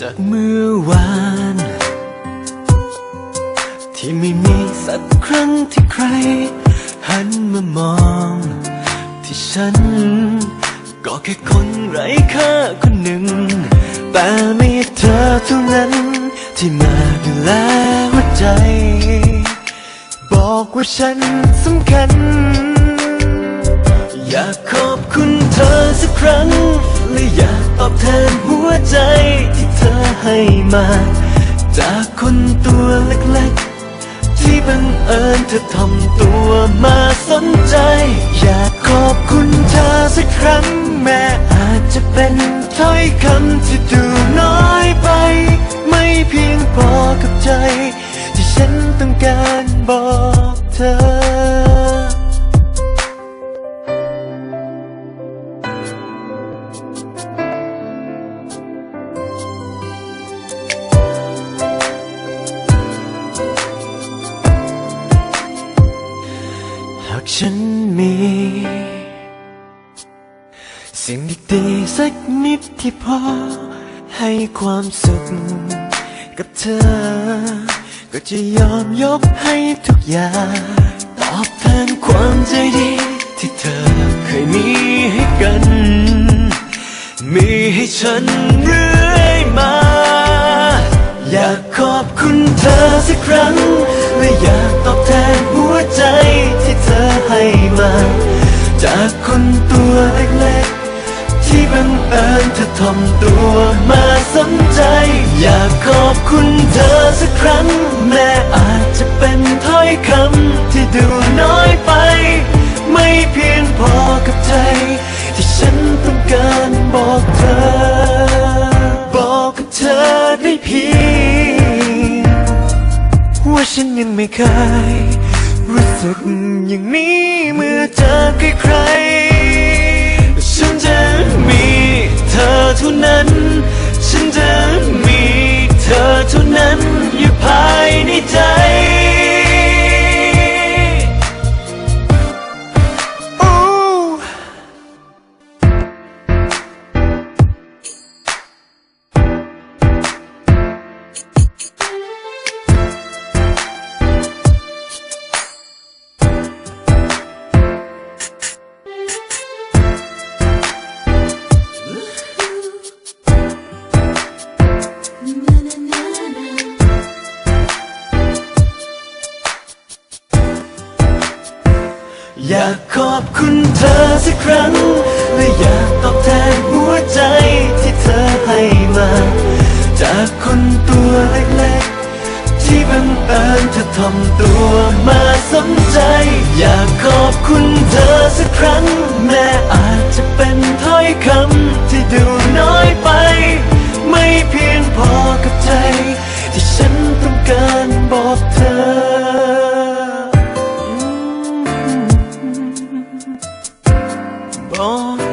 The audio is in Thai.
จากเมื่อวาน ที่ไม่มีสักครั้งที่ใคร หันมามอง ที่ฉัน ก็แค่คนไร้ค่าคนหนึ่ง แต่มีเธอเท่านั้น ที่มาดูแลหัวใจ บอกว่าฉันสำคัญ อยากขอบคุณเธอสักครั้งและอยาก ให้มา จากคนตัวเล็กๆ ที่บังเอิญเธอทำตัวมาสนใจ อยากขอบคุณเธอสักครั้งแม้อาจจะเป็นถ้อยคำที่ดูน้อยไป ไม่เพียงพอกับใจ ฉันมี สิ่งดีๆสักนิดที่พอ ให้ความสุขกับเธอ ก็จะยอมยกให้ทุกอย่าง ตอบแทนความใจดีที่เธอเคยมีให้กัน มีให้ฉันเรื่อยมา อยากขอบคุณเธอสักครั้ง และอยากตอบแทนหัวใจ ให้มา จากคนตัวเล็กๆ ที่บังเอิญเธอทำตัวมาสนใจ อยากขอบคุณเธอสักครั้ง แม้อาจจะเป็นถ้อยคำที่ดูน้อยไป ไม่เพียงพอกับใจ ที่ฉันต้องการบอกเธอ บอกกับเธอได้เพียงว่าฉันยังไม่เคย รู้สึกอย่างนี้เมื่อเจอใครๆฉันจะมีเธอเท่านั้น อยากขอบคุณเธอสักครั้ง และอยากตอบแทนหัวใจที่เธอให้มา จากคนตัวเล็กๆ ที่บังเอิญเธอทำตัวมาสนใจ อยากขอบคุณเธอสักครั้ง แม้อาจจะเป็นถ้อยคำที่ดูน้อยไป ไม่เพียงพอกับใจ ที่ฉันต้องการบอกเธอ 哦